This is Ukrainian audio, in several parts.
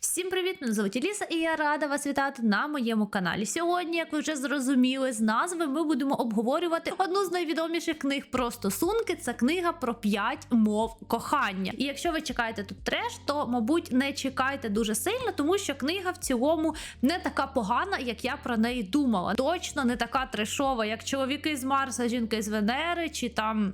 Всім привіт! Мене звуть Ліса, і я рада вас вітати на моєму каналі. Сьогодні, як ви вже зрозуміли з назви, ми будемо обговорювати одну з найвідоміших книг про стосунки. Це книга про п'ять мов кохання. І якщо ви чекаєте тут треш, то мабуть не чекайте дуже сильно, тому що книга в цілому не така погана, як я про неї думала. Точно не така трешова, як чоловіки з Марса, жінки з Венери, чи там.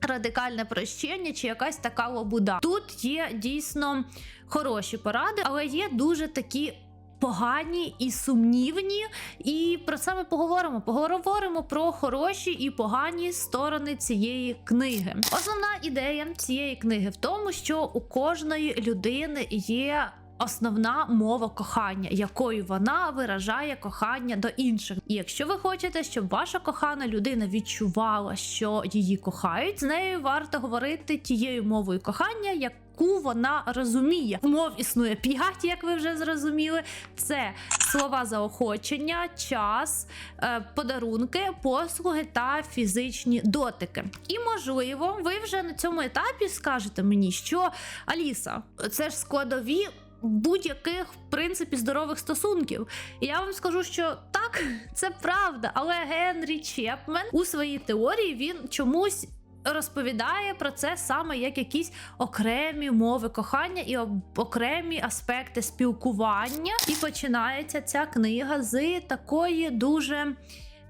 Радикальне прощення чи якась така лобуда. Тут є дійсно хороші поради, але є дуже такі. Погані і сумнівні, і про це ми поговоримо. Поговоримо про хороші і погані сторони цієї книги. Основна ідея цієї книги в тому, що у кожної людини є основна мова кохання, якою вона виражає кохання до інших. І якщо ви хочете, щоб ваша кохана людина відчувала, що її кохають, з нею варто говорити тією мовою кохання, яку вона розуміє. Мов існує п'ять, як ви вже зрозуміли. Це слова заохочення, час, е, подарунки, послуги та фізичні дотики. І можливо, ви вже на цьому етапі скажете мені, що Аліса, це ж складові будь-яких в принципі здорових стосунків. І я вам скажу, що так, це правда. Але Генрі Чепмен у своїй теорії він чомусь. Розповідає про це саме як якісь окремі мови кохання і окремі аспекти спілкування. І починається ця книга з такої дуже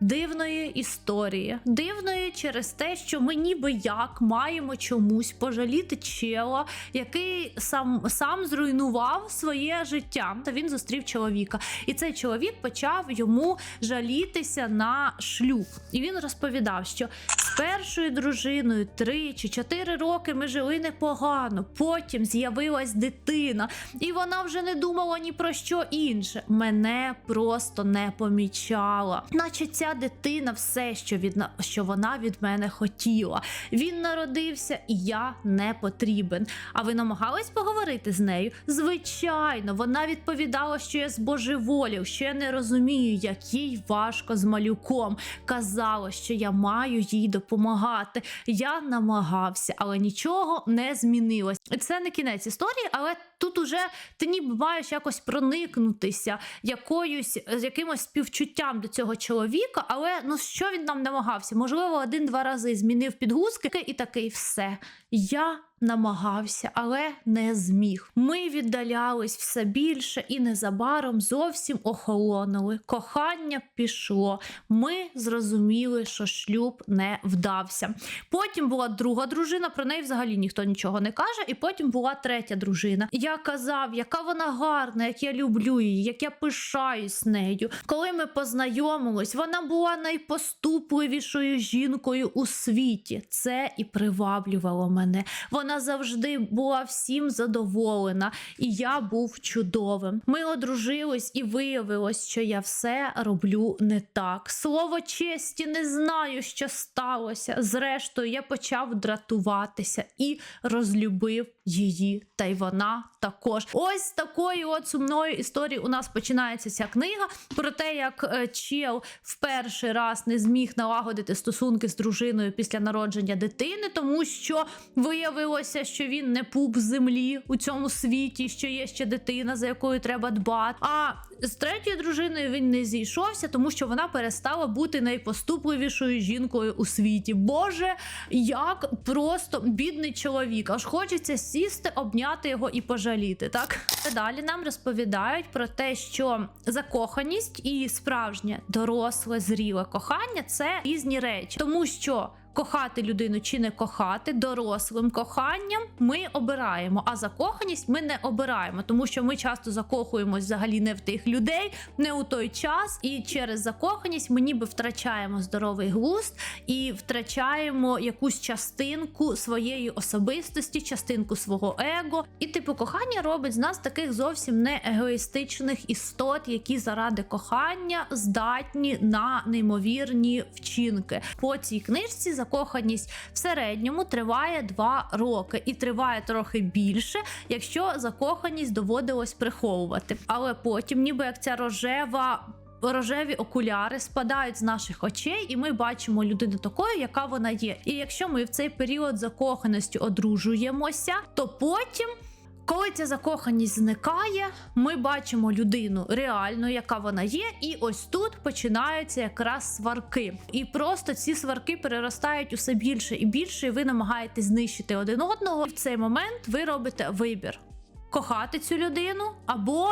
дивної історії. Дивної через те, що ми ніби як маємо чомусь пожаліти чела, який сам, сам зруйнував своє життя. Та він зустрів чоловіка. І цей чоловік почав йому жалітися на шлюб. І він розповідав, що з першою дружиною три чи чотири роки ми жили непогано. Потім з'явилась дитина, і вона вже не думала ні про що інше. Мене просто не помічала. Наче ця дитина все, що від що вона від мене хотіла. Він народився, і я не потрібен. А ви намагались поговорити з нею? Звичайно, вона відповідала, що я збожеволів, що я не розумію, як їй важко з малюком. Казала, що я маю їй допомагати. Я намагався, але нічого не змінилось. Це не кінець історії, але тут уже ти ніби маєш якось проникнутися якоюсь з якимось співчуттям до цього чоловіка. Але ну що він нам намагався? Можливо, один-два рази змінив підгузки і такий все. Я намагався, але не зміг. Ми віддалялись все більше і незабаром зовсім охолонули. Кохання пішло. Ми зрозуміли, що шлюб не вдався. Потім була друга дружина, про неї взагалі ніхто нічого не каже. І потім була третя дружина. Я казав, яка вона гарна, як я люблю її, як я пишаюсь нею. Коли ми познайомились, вона була найпоступливішою жінкою у світі. Це і приваблювало мене. Вона завжди була всім задоволена, і я був чудовим. Ми одружились, і виявилось, що я все роблю не так. Слово честі, не знаю, що сталося. Зрештою, я почав дратуватися і розлюбив її. Та й вона також. Ось такої от сумної історії у нас починається ця книга про те, як е, чел в перший раз не зміг налагодити стосунки з дружиною після народження дитини, тому що виявилося, що він не пуп землі у цьому світі, що є ще дитина, за якою треба дбати. А з третьою дружиною він не зійшовся, тому що вона перестала бути найпоступливішою жінкою у світі. Боже, як просто бідний чоловік. Аж хочеться сісти, обняти його і пожаліти. Так далі нам розповідають про те, що закоханість і справжнє доросле, зріле кохання це різні речі, тому що. Кохати людину чи не кохати дорослим коханням ми обираємо, а закоханість ми не обираємо, тому що ми часто закохуємось взагалі не в тих людей, не у той час. І через закоханість ми ніби втрачаємо здоровий глузд і втрачаємо якусь частинку своєї особистості, частинку свого его. І типу кохання робить з нас таких зовсім не егоїстичних істот, які заради кохання здатні на неймовірні вчинки. По цій книжці закоханість в середньому триває 2 роки і триває трохи більше, якщо закоханість доводилось приховувати. Але потім, ніби як ця рожева. Рожеві окуляри спадають з наших очей, і ми бачимо людину такою, яка вона є. І якщо ми в цей період закоханості одружуємося, то потім Коли ця закоханість зникає, ми бачимо людину реальну, яка вона є, і ось тут починаються якраз сварки. І просто ці сварки переростають усе більше і більше, і ви намагаєтесь знищити один одного. І в цей момент ви робите вибір: кохати цю людину або.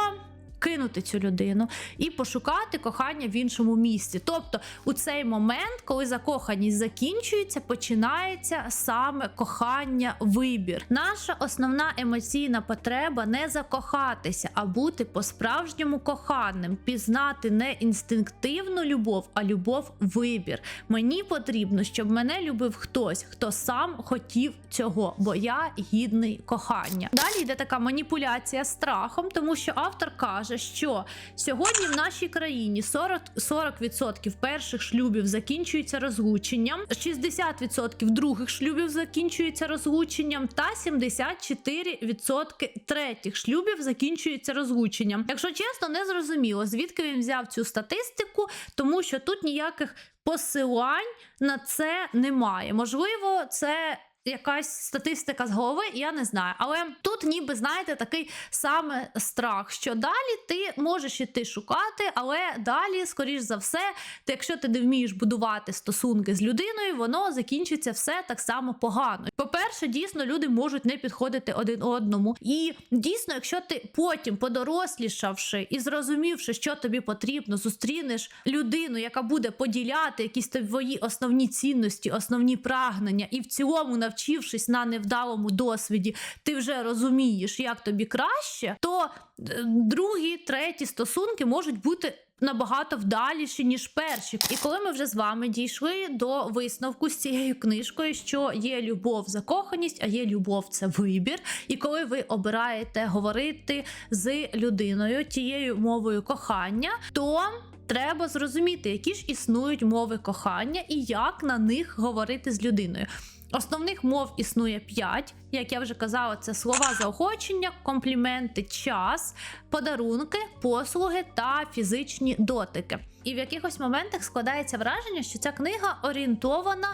Кинути цю людину і пошукати кохання в іншому місці. Тобто, у цей момент, коли закоханість закінчується, починається саме кохання, вибір. Наша основна емоційна потреба не закохатися, а бути по-справжньому коханим, пізнати не інстинктивну любов, а любов вибір. Мені потрібно, щоб мене любив хтось, хто сам хотів цього, бо я гідний кохання. Далі йде така маніпуляція страхом, тому що автор каже, що сьогодні в нашій країні 40%, 40% перших шлюбів закінчуються розлученням, 60% других шлюбів закінчуються розлученням, та 74% третіх шлюбів закінчуються розлученням. Якщо чесно, не зрозуміло, звідки він взяв цю статистику, тому що тут ніяких посилань на це немає. Можливо, це. Якась статистика з голови, я не знаю. Але тут, ніби знаєте, такий саме страх, що далі ти можеш іти шукати, але далі, скоріш за все, ти, якщо ти не вмієш будувати стосунки з людиною, воно закінчиться все так само погано. По-перше, дійсно люди можуть не підходити один одному. І дійсно, якщо ти потім, подорослішавши і зрозумівши, що тобі потрібно, зустрінеш людину, яка буде поділяти якісь твої основні цінності, основні прагнення, і в цілому навчившись на невдалому досвіді, ти вже розумієш, як тобі краще, то е, другі, треті стосунки можуть бути. Набагато вдаліші, ніж перші. І коли ми вже з вами дійшли до висновку з цією книжкою, що є любов, закоханість, а є любов це вибір. І коли ви обираєте говорити з людиною тією мовою кохання, то треба зрозуміти, які ж існують мови кохання і як на них говорити з людиною. Основних мов існує 5. Як я вже казала, це слова заохочення, компліменти, час, подарунки, послуги та фізичні дотики. І в якихось моментах складається враження, що ця книга орієнтована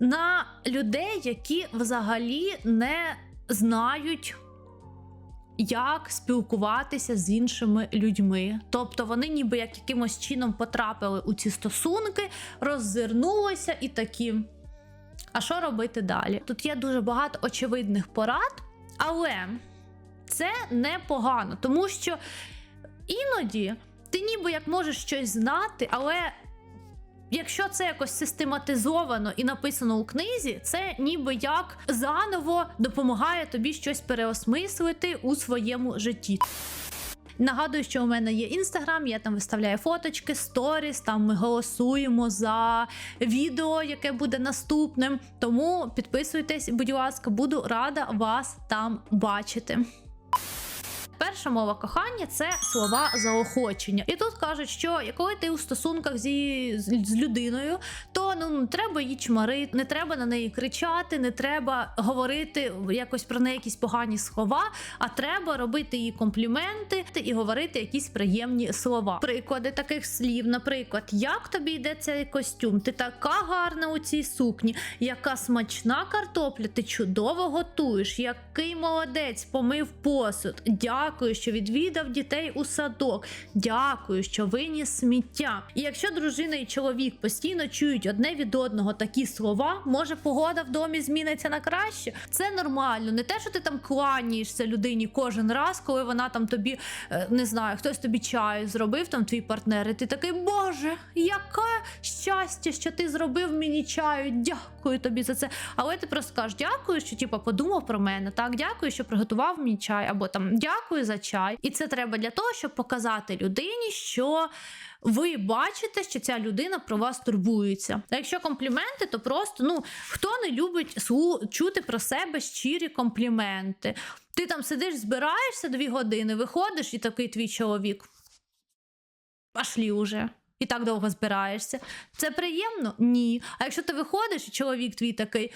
на людей, які взагалі не знають. Як спілкуватися з іншими людьми, тобто вони ніби як якимось чином потрапили у ці стосунки, роззирнулися і такі. А що робити далі? Тут є дуже багато очевидних порад, але це непогано, тому що іноді ти ніби як можеш щось знати, але якщо це якось систематизовано і написано у книзі, це ніби як заново допомагає тобі щось переосмислити у своєму житті. Нагадую, що у мене є інстаграм, я там виставляю фоточки, сторіс. Там ми голосуємо за відео, яке буде наступним. Тому підписуйтесь, будь ласка, буду рада вас там бачити. Перша мова кохання це слова заохочення. І тут кажуть, що коли ти у стосунках зі з, людиною, то ну не треба її чмарити, не треба на неї кричати, не треба говорити якось про неї якісь погані слова, а треба робити їй компліменти і говорити якісь приємні слова. Приклади таких слів, наприклад, як тобі йде цей костюм? Ти така гарна у цій сукні, яка смачна картопля, ти чудово готуєш, який молодець помив посуд. Дякую, що відвідав дітей у садок. Дякую, що виніс сміття. І якщо дружина і чоловік постійно чують одне від одного такі слова, може погода в домі зміниться на краще. Це нормально. Не те, що ти там кланяєшся людині кожен раз, коли вона там тобі е, не знаю, хтось тобі чаю зробив, там твій партнер, і ти такий, Боже, яке щастя, що ти зробив мені чаю. Дякую тобі за це. Але ти просто кажеш, дякую, що типу, подумав про мене. Так, дякую, що приготував мені чай, або там дякую за чай. І це треба для того, щоб показати людині, що. Ви бачите, що ця людина про вас турбується. А якщо компліменти, то просто ну хто не любить чути про себе щирі компліменти. Ти там сидиш, збираєшся дві години, виходиш, і такий твій чоловік. Пашлі уже. І так довго збираєшся. Це приємно? Ні. А якщо ти виходиш, і чоловік твій такий.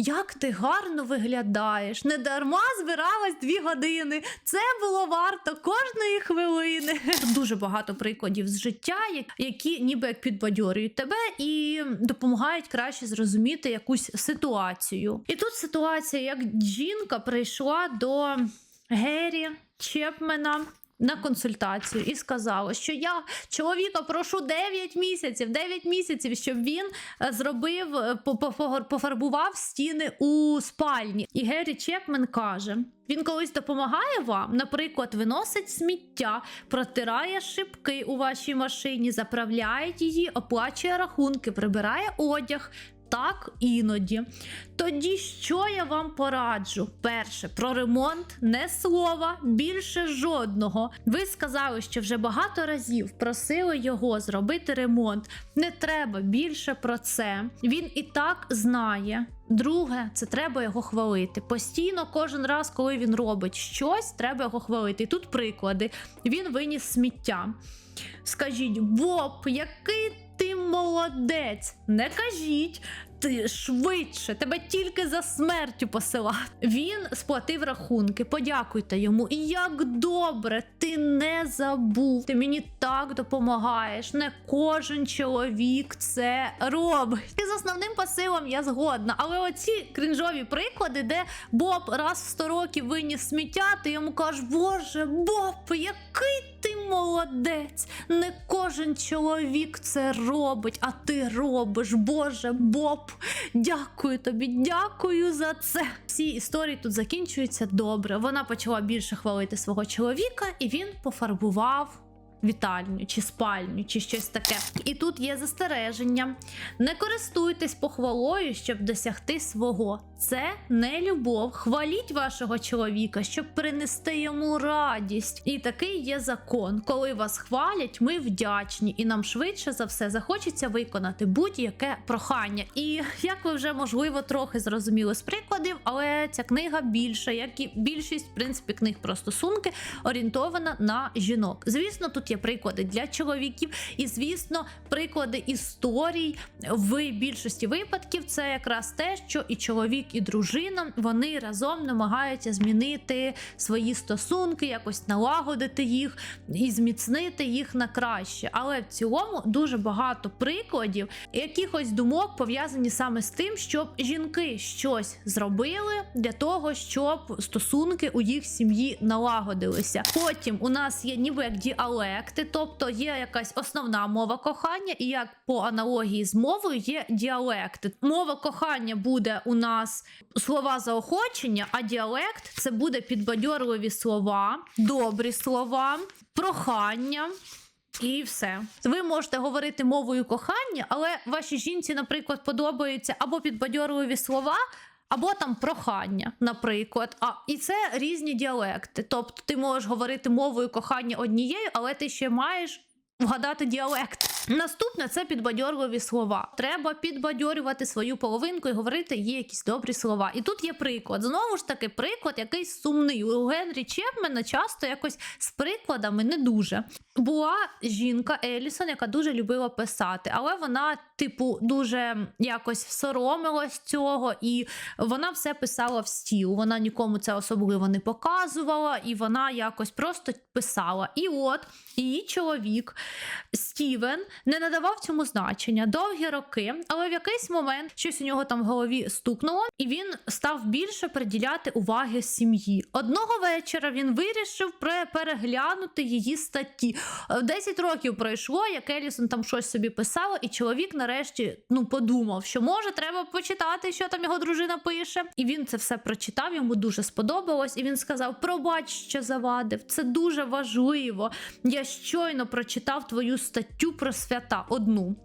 Як ти гарно виглядаєш, не дарма збиралась дві години. Це було варто кожної хвилини. Дуже багато прикладів з життя, які ніби як підбадьорюють тебе і допомагають краще зрозуміти якусь ситуацію. І тут ситуація, як жінка прийшла до Гері Чепмена. На консультацію і сказала, що я чоловіка прошу 9 місяців, 9 місяців, щоб він е, зробив, е, по- по- пофарбував стіни у спальні. І Гері Чепмен каже: він колись допомагає вам, наприклад, виносить сміття, протирає шибки у вашій машині, заправляє її, оплачує рахунки, прибирає одяг. Так, іноді. Тоді що я вам пораджу? Перше, про ремонт не слова, більше жодного. Ви сказали, що вже багато разів просили його зробити ремонт. Не треба більше про це. Він і так знає. Друге, це треба його хвалити. Постійно, кожен раз, коли він робить щось, треба його хвалити. І тут приклади. Він виніс сміття. Скажіть, Боб, який ти молодець! Не кажіть, ти швидше, тебе тільки за смертю посилати. Він сплатив рахунки. Подякуйте йому. І як добре, ти не забув. Ти мені так допомагаєш. Не кожен чоловік це робить. І з основним посилом я згодна. Але оці крінжові приклади, де Боб раз в 100 років виніс сміття, ти йому кажеш, Боже, Боб, який ти молодець! Не кожен чоловік це робить, а ти робиш. Боже, Боб, дякую тобі, дякую за це. Всі історії тут закінчуються добре. Вона почала більше хвалити свого чоловіка, і він пофарбував. Вітальню чи спальню, чи щось таке. І тут є застереження. Не користуйтесь похвалою, щоб досягти свого. Це не любов. Хваліть вашого чоловіка, щоб принести йому радість. І такий є закон. Коли вас хвалять, ми вдячні, і нам швидше за все захочеться виконати будь-яке прохання. І як ви вже можливо трохи зрозуміли з прикладів, але ця книга більше, як і більшість в принципі книг про стосунки, орієнтована на жінок. Звісно, тут є приклади для чоловіків, і звісно, приклади історій в більшості випадків це якраз те, що і чоловік, і дружина вони разом намагаються змінити свої стосунки, якось налагодити їх і зміцнити їх на краще. Але в цілому дуже багато прикладів якихось думок пов'язані саме з тим, щоб жінки щось зробили для того, щоб стосунки у їх сім'ї налагодилися. Потім у нас є ніби як діалекти, тобто є якась основна мова кохання, і як по аналогії з мовою є діалекти. Мова кохання буде у нас слова заохочення, а діалект це буде підбадьорливі слова, добрі слова, прохання. І все. Ви можете говорити мовою кохання, але вашій жінці, наприклад, подобаються або підбадьорливі слова, або там прохання, наприклад. А і це різні діалекти. Тобто ти можеш говорити мовою кохання однією, але ти ще маєш. Вгадати діалект. Наступне це підбадьорливі слова. Треба підбадьорювати свою половинку і говорити є якісь добрі слова. І тут є приклад. Знову ж таки, приклад якийсь сумний. У Генрі Чепмена часто якось з прикладами не дуже. Була жінка Елісон, яка дуже любила писати, але вона, типу, дуже якось соромилась цього, і вона все писала в стіл. Вона нікому це особливо не показувала, і вона якось просто писала. І от її чоловік Стівен не надавав цьому значення довгі роки, але в якийсь момент щось у нього там в голові стукнуло, і він став більше приділяти уваги сім'ї. Одного вечора він вирішив переглянути її статті. Е, 10 років пройшло, як Елісон там щось собі писала, і чоловік нарешті ну подумав, що може треба почитати, що там його дружина пише. І він це все прочитав. Йому дуже сподобалось, і він сказав: Пробач, що завадив. Це дуже важливо. Я щойно прочитав твою статтю про свята одну.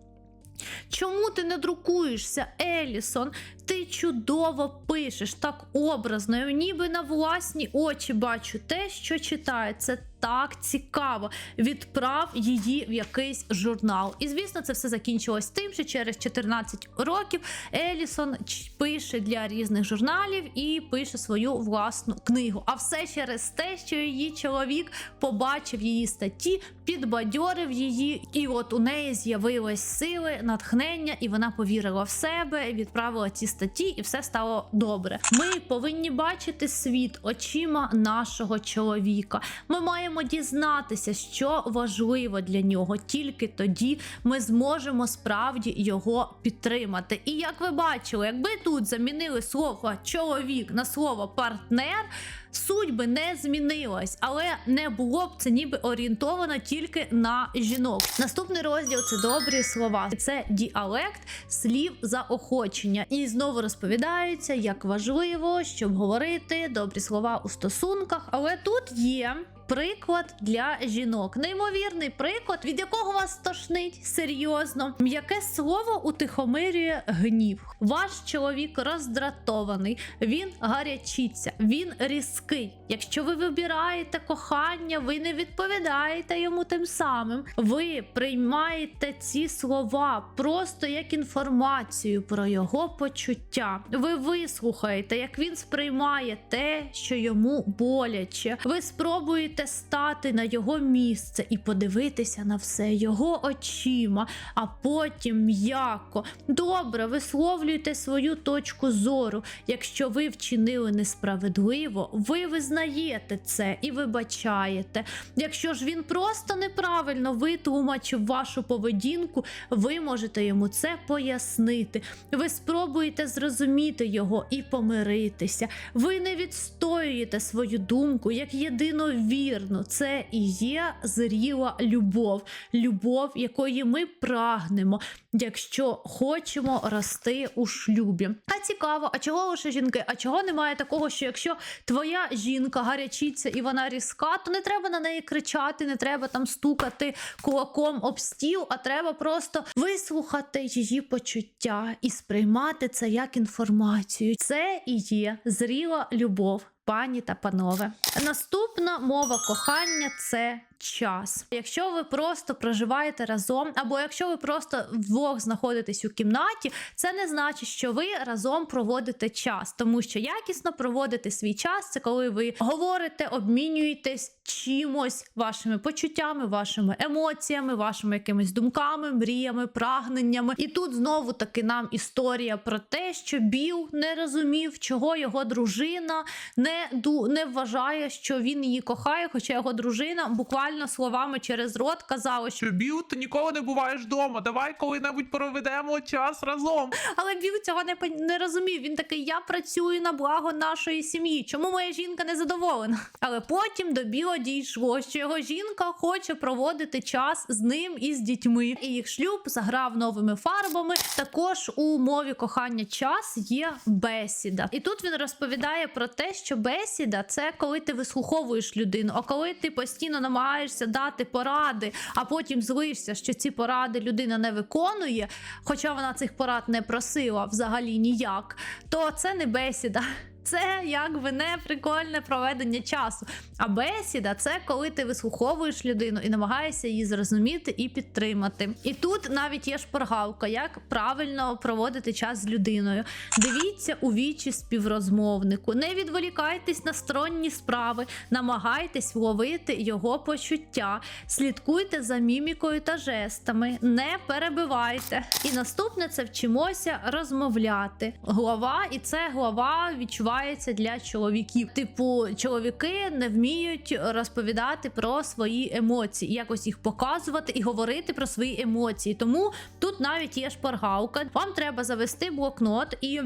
Чому ти не друкуєшся, Елісон? Ти чудово пишеш, так образно, я ніби на власні очі бачу те, що читаю. Це так цікаво. Відправ її в якийсь журнал. І звісно, це все закінчилось тим, що через 14 років Елісон пише для різних журналів і пише свою власну книгу. А все через те, що її чоловік побачив її статті, підбадьорив її, і от у неї з'явились сили, натхнення, і вона повірила в себе, відправила ці статті, і все стало добре. Ми повинні бачити світ очима нашого чоловіка. Ми маємо дізнатися, що важливо для нього. Тільки тоді ми зможемо справді його підтримати. І як ви бачили, якби тут замінили слово чоловік на слово партнер. суть би не змінилась, але не було б це ніби орієнтовано тільки на жінок. Наступний розділ це добрі слова. Це діалект слів заохочення. І знову розповідаються, як важливо, щоб говорити добрі слова у стосунках. Але тут є. Приклад для жінок. Неймовірний приклад, від якого вас тошнить серйозно. М'яке слово утихомирює гнів. Ваш чоловік роздратований, він гарячиться, він різкий. Якщо ви вибираєте кохання, ви не відповідаєте йому тим самим. Ви приймаєте ці слова просто як інформацію про його почуття. Ви вислухаєте, як він сприймає те, що йому боляче. Ви спробуєте стати на його місце і подивитися на все його очима, а потім м'яко. Добре, висловлюйте свою точку зору. Якщо ви вчинили несправедливо, ви визнаєте це і вибачаєте. Якщо ж він просто неправильно витлумачив вашу поведінку, ви можете йому це пояснити. Ви спробуєте зрозуміти його і помиритися. Ви не відстоюєте свою думку як єдино вірну. Це і є зріла любов, любов, якої ми прагнемо, якщо хочемо рости у шлюбі. А цікаво, а чого лише жінки? А чого немає такого, що якщо твоя жінка гарячиться і вона різка, то не треба на неї кричати, не треба там стукати кулаком об стіл, а треба просто вислухати її почуття і сприймати це як інформацію. Це і є зріла любов. Пані та панове, наступна мова кохання це час. Якщо ви просто проживаєте разом, або якщо ви просто вдвох знаходитесь у кімнаті, це не значить, що ви разом проводите час, тому що якісно проводити свій час це коли ви говорите, обмінюєтесь чимось, вашими почуттями, вашими емоціями, вашими якимись думками, мріями, прагненнями. І тут знову таки нам історія про те, що Біл не розумів, чого його дружина не не вважає, що він її кохає, хоча його дружина буквально словами через рот казала, що Біл, ти ніколи не буваєш вдома. Давай коли-небудь проведемо час разом. але Біл цього не не розумів. Він такий: я працюю на благо нашої сім'ї. Чому моя жінка не задоволена? Але потім до Біла дійшло, що його жінка хоче проводити час з ним і з дітьми. І їх шлюб заграв новими фарбами. Також у мові кохання час є бесіда. І тут він розповідає про те, що бесіда це коли ти вислуховуєш людину, а коли ти постійно намагаєшся дати поради, а потім злишся, що ці поради людина не виконує, хоча вона цих порад не просила взагалі ніяк, то це не бесіда. Це якби не прикольне проведення часу. А бесіда це коли ти вислуховуєш людину і намагаєшся її зрозуміти і підтримати. І тут навіть є шпаргалка, як правильно проводити час з людиною. Дивіться у вічі співрозмовнику, не відволікайтесь на сторонні справи, намагайтесь вловити його почуття, слідкуйте за мімікою та жестами, не перебивайте. І наступне це вчимося розмовляти. Глава, і це глава відчувається для чоловіків. Типу, чоловіки не вміють розповідати про свої емоції, якось їх показувати і говорити про свої емоції. Тому тут навіть є шпаргалка. Вам треба завести блокнот і.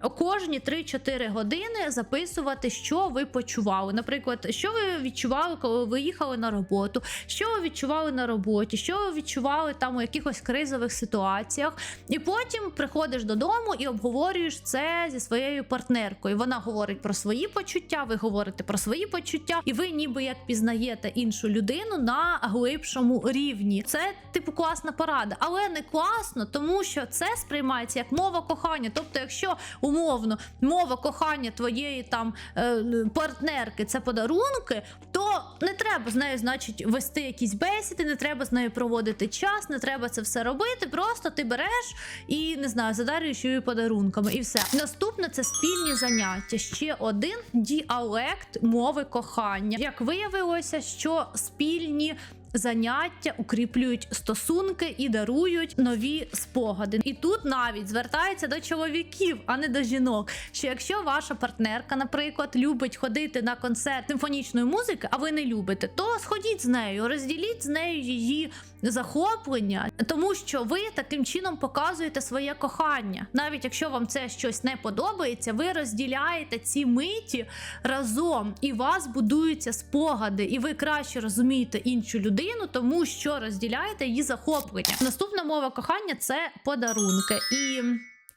Кожні 3-4 години записувати, що ви почували. Наприклад, що ви відчували, коли ви їхали на роботу, що ви відчували на роботі, що ви відчували там у якихось кризових ситуаціях. І потім приходиш додому і обговорюєш це зі своєю партнеркою. Вона говорить про свої почуття, ви говорите про свої почуття, і ви ніби як пізнаєте іншу людину на глибшому рівні. Це типу класна порада, але не класно, тому що це сприймається як мова кохання. Тобто, якщо умовно мова кохання твоєї там е, партнерки це подарунки, то не треба з нею, значить, вести якісь бесіди, не треба з нею проводити час, не треба це все робити. Просто ти береш і не знаю, задарюєш її подарунками, і все. Наступне це спільні заняття. Ще один діалект мови кохання. Як виявилося, що спільні заняття укріплюють стосунки і дарують нові спогади. І тут навіть звертається до чоловіків, а не до жінок. Що якщо ваша партнерка, наприклад, любить ходити на концерт симфонічної музики, а ви не любите, то сходіть з нею, розділіть з нею її захоплення, тому що ви таким чином показуєте своє кохання. Навіть якщо вам це щось не подобається, ви розділяєте ці миті разом, і вас будуються спогади, і ви краще розумієте іншу людину, тому що розділяєте її захоплення. Наступна мова кохання це подарунки. І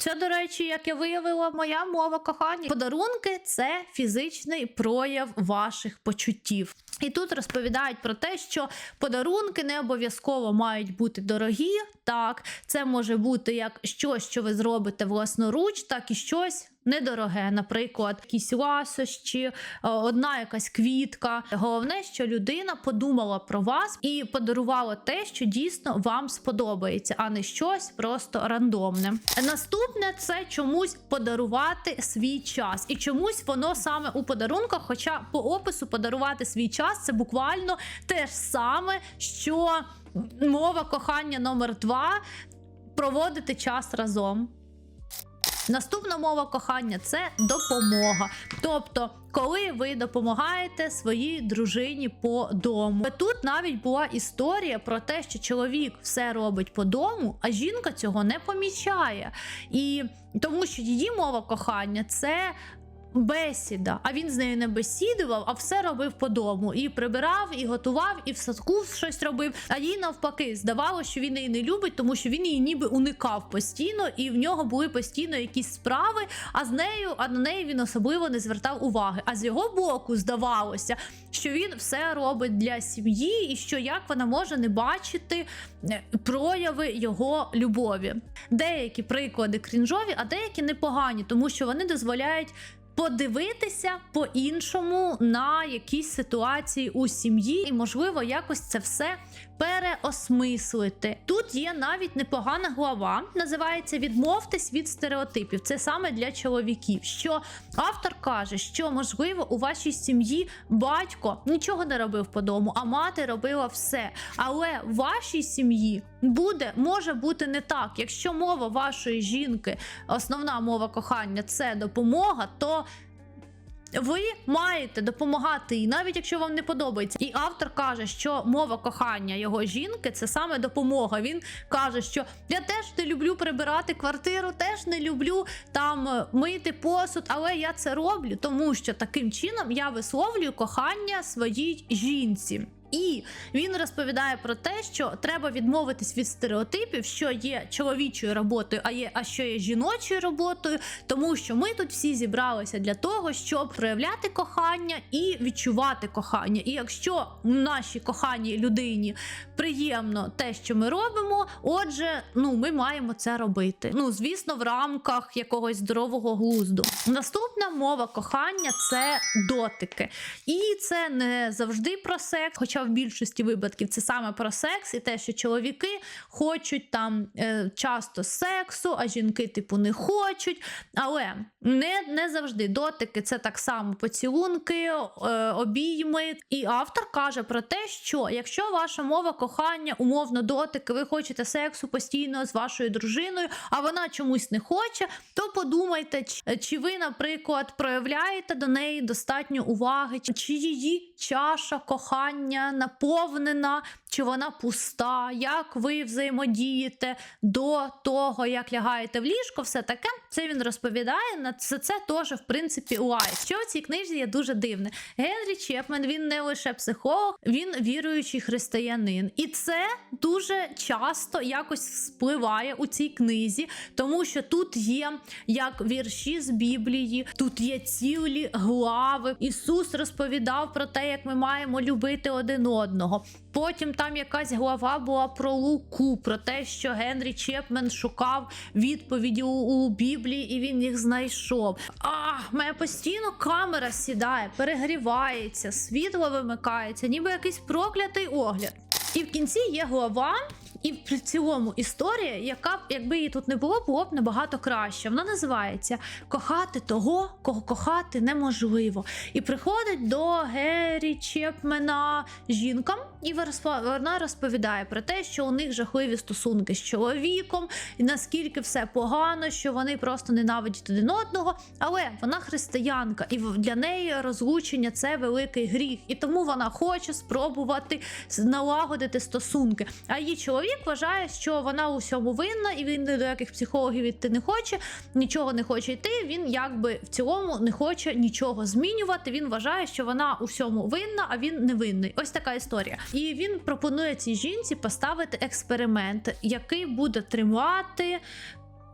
це, до речі, як я виявила, моя мова кохання. Подарунки це фізичний прояв ваших почуттів. І тут розповідають про те, що подарунки не обов'язково мають бути дорогі. Так, це може бути як щось, що ви зробите власноруч, так і щось. Недороге, наприклад, якісь ласощі, е, одна якась квітка. Головне, що людина подумала про вас і подарувала те, що дійсно вам сподобається, а не щось просто рандомне. Наступне це чомусь подарувати свій час, і чомусь воно саме у подарунках. Хоча по опису подарувати свій час це буквально те ж саме, що мова кохання номер два проводити час разом. Наступна мова кохання це допомога. Тобто, коли ви допомагаєте своїй дружині по дому. Тут навіть була історія про те, що чоловік все робить по дому, а жінка цього не помічає. І тому що її мова кохання це. Бесіда, а він з нею не бесідував, а все робив по дому. І прибирав, і готував, і в садку щось робив. А їй навпаки здавалося, що він її не любить, тому що він її ніби уникав постійно, і в нього були постійно якісь справи. А з нею, а на неї він особливо не звертав уваги. А з його боку здавалося, що він все робить для сім'ї, і що як вона може не бачити е, прояви його любові. Деякі приклади крінжові, а деякі непогані, тому що вони дозволяють. Подивитися по-іншому на якісь ситуації у сім'ї, і можливо якось це все переосмислити. Тут є навіть непогана глава, називається Відмовтесь від стереотипів. Це саме для чоловіків. Що автор каже, що можливо у вашій сім'ї батько нічого не робив по дому, а мати робила все. Але в вашій сім'ї буде може бути не так. Якщо мова вашої жінки, основна мова кохання це допомога, то ви маєте допомагати їй, навіть якщо вам не подобається. І автор каже, що мова кохання його жінки це саме допомога. Він каже, що я теж не люблю прибирати квартиру, теж не люблю там е, мити посуд, але я це роблю, тому що таким чином я висловлюю кохання своїй жінці. І він розповідає про те, що треба відмовитись від стереотипів, що є чоловічою роботою, а є а що є жіночою роботою, тому що ми тут всі зібралися для того, щоб проявляти кохання і відчувати кохання. І якщо нашій коханій людині приємно те, що ми робимо, отже, ну ми маємо це робити. Ну звісно, в рамках якогось здорового глузду. Наступна мова кохання це дотики, і це не завжди про секс, хоча в більшості випадків це саме про секс, і те, що чоловіки хочуть там е, часто сексу, а жінки, типу, не хочуть. Але не, не завжди дотики це так само поцілунки, е, обійми. І автор каже про те, що якщо ваша мова кохання, умовно дотики, ви хочете сексу постійно з вашою дружиною, а вона чомусь не хоче, то подумайте, чи, ви, наприклад, проявляєте до неї достатньо уваги, чи її чаша кохання наповнена, чи вона пуста, як ви взаємодієте до того, як лягаєте в ліжко, все таке. Це він розповідає. На це, це теж, в принципі, лайк. Що в цій книжці є дуже дивне. Генрі Чепмен він не лише психолог, він віруючий християнин. І це дуже часто якось спливає у цій книзі, тому що тут є як вірші з Біблії, тут є цілі глави. Ісус розповідав про те, як ми маємо любити один одного. Потім там якась глава була про Луку, про те, що Генрі Чепмен шукав відповіді у, у Біблії, і він їх знайшов. А, мене постійно камера сідає, перегрівається, світло вимикається, ніби якийсь проклятий огляд. І в кінці є глава, І при цілому історія, яка якби її тут не було, було б набагато краще. Вона називається Кохати того, кого кохати неможливо. І приходить до Гері Чепмена жінка, і вона розповідає про те, що у них жахливі стосунки з чоловіком, і наскільки все погано, що вони просто ненавидять один одного. Але вона християнка, і для неї розлучення це великий гріх, і тому вона хоче спробувати налагодити стосунки. А її чоловік вважає, що вона у всьому винна, і він до яких психологів йти не хоче, нічого не хоче йти. Він якби в цілому не хоче нічого змінювати. Він вважає, що вона у всьому винна, а він не винний. Ось така історія. І він пропонує цій жінці поставити експеримент, який буде тримати.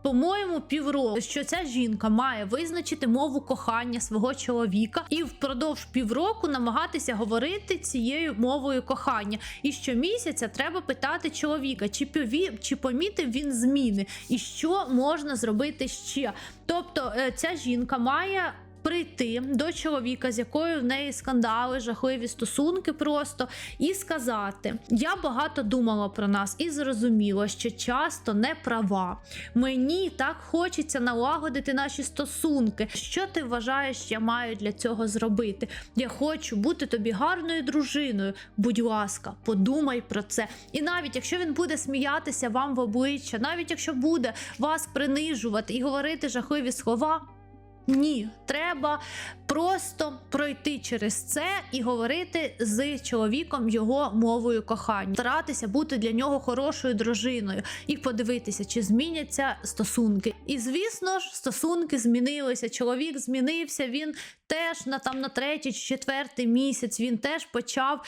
По-моєму, півроку, що ця жінка має визначити мову кохання свого чоловіка і впродовж півроку намагатися говорити цією мовою кохання. І щомісяця треба питати чоловіка, чи пові, чи помітив він зміни, і що можна зробити ще. Тобто, е, ця жінка має. Прийти до чоловіка, з якою в неї скандали, жахливі стосунки, просто і сказати: Я багато думала про нас і зрозуміла, що часто не права. Мені так хочеться налагодити наші стосунки. Що ти вважаєш, я маю для цього зробити? Я хочу бути тобі гарною дружиною. Будь ласка, подумай про це. І навіть якщо він буде сміятися вам в обличчя, навіть якщо буде вас принижувати і говорити жахливі слова. Ні, треба просто пройти через це і говорити з чоловіком його мовою кохання, старатися бути для нього хорошою дружиною і подивитися, чи зміняться стосунки. І звісно ж, стосунки змінилися. Чоловік змінився. Він теж на там на третій чи четвертий місяць він теж почав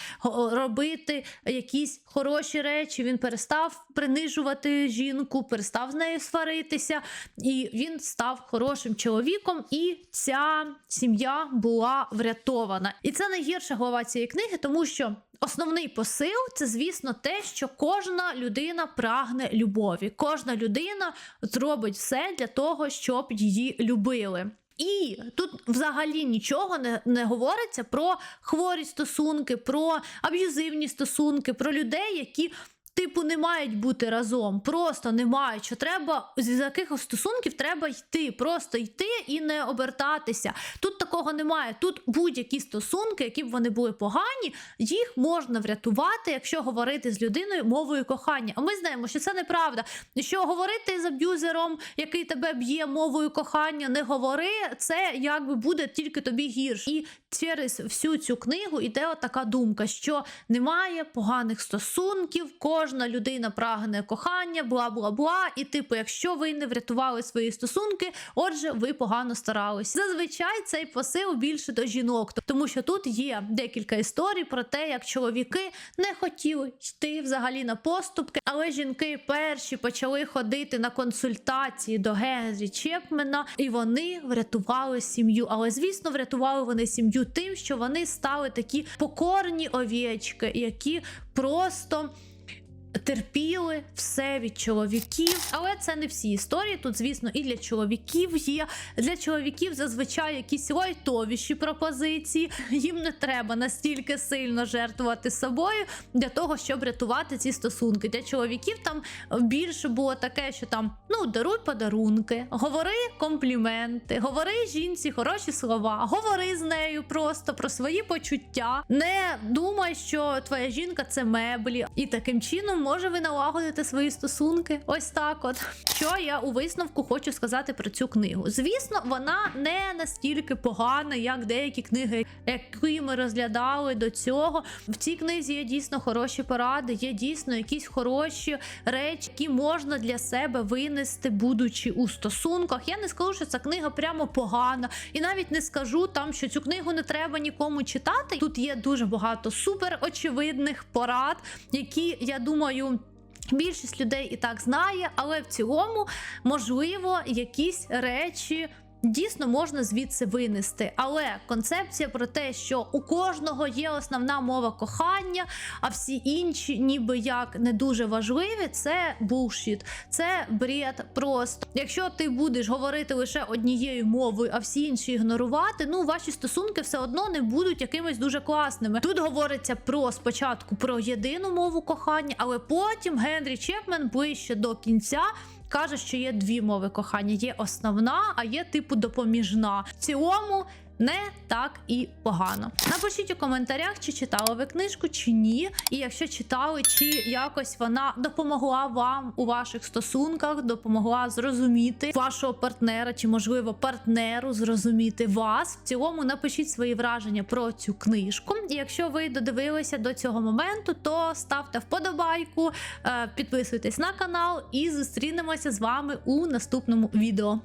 робити якісь хороші речі. Він перестав принижувати жінку, перестав з нею сваритися, і він став хорошим чоловіком. І ця сім'я була врятована. І це найгірша глава цієї книги, тому що. Основний посил це, звісно, те, що кожна людина прагне любові. Кожна людина зробить все для того, щоб її любили. І тут взагалі нічого не, не говориться про хворі стосунки, про аб'юзивні стосунки, про людей, які. Типу, не мають бути разом, просто не мають. Що треба з якихось стосунків треба йти, просто йти і не обертатися. Тут такого немає. Тут будь-які стосунки, які б вони були погані, їх можна врятувати, якщо говорити з людиною мовою кохання. А ми знаємо, що це неправда. Що говорити з аб'юзером, який тебе б'є мовою кохання, не говори, це якби буде тільки тобі гірше. І через всю цю книгу йде така думка, що немає поганих стосунків, кожна людина прагне кохання, бла бла бла. І типу, якщо ви не врятували свої стосунки, отже, ви погано старались. Зазвичай цей посил більше до жінок, тому що тут є декілька історій про те, як чоловіки не хотіли йти взагалі на поступки, але жінки перші почали ходити на консультації до Генрі Чепмена, і вони врятували сім'ю. Але звісно, врятували вони сім'ю тим, що вони стали такі покорні овічки, які просто. Терпіли все від чоловіків, але це не всі історії. Тут, звісно, і для чоловіків є. Для чоловіків зазвичай якісь лайтовіші пропозиції. Їм не треба настільки сильно жертвувати собою для того, щоб рятувати ці стосунки. Для чоловіків там більше було таке, що там ну даруй подарунки, говори компліменти, говори жінці хороші слова, говори з нею просто про свої почуття. Не думай, що твоя жінка це меблі, і таким чином може ви налагодити свої стосунки. Ось так. От що я у висновку хочу сказати про цю книгу. Звісно, вона не настільки погана, як деякі книги, які ми розглядали до цього. В цій книзі є дійсно хороші поради, є дійсно якісь хороші речі, які можна для себе винести, будучи у стосунках. Я не скажу, що ця книга прямо погана, і навіть не скажу там, що цю книгу не треба нікому читати. Тут є дуже багато супер очевидних порад, які я думаю. Більшість людей і так знає, але в цілому, можливо, якісь речі дійсно можна звідси винести. Але концепція про те, що у кожного є основна мова кохання, а всі інші, ніби як не дуже важливі, це булшіт, це бред просто. Якщо ти будеш говорити лише однією мовою, а всі інші ігнорувати, ну ваші стосунки все одно не будуть якимись дуже класними. Тут говориться про спочатку про єдину мову кохання, але потім Генрі Чепмен ближче до кінця. Каже, що є дві мови кохання: є основна, а є типу допоміжна. В цілому не так і погано. Напишіть у коментарях, чи читали ви книжку, чи ні. І якщо читали, чи якось вона допомогла вам у ваших стосунках, допомогла зрозуміти вашого партнера, чи можливо партнеру зрозуміти вас. В цілому напишіть свої враження про цю книжку. І якщо ви додивилися до цього моменту, то ставте вподобайку, е, підписуйтесь на канал і зустрінемося з вами у наступному відео.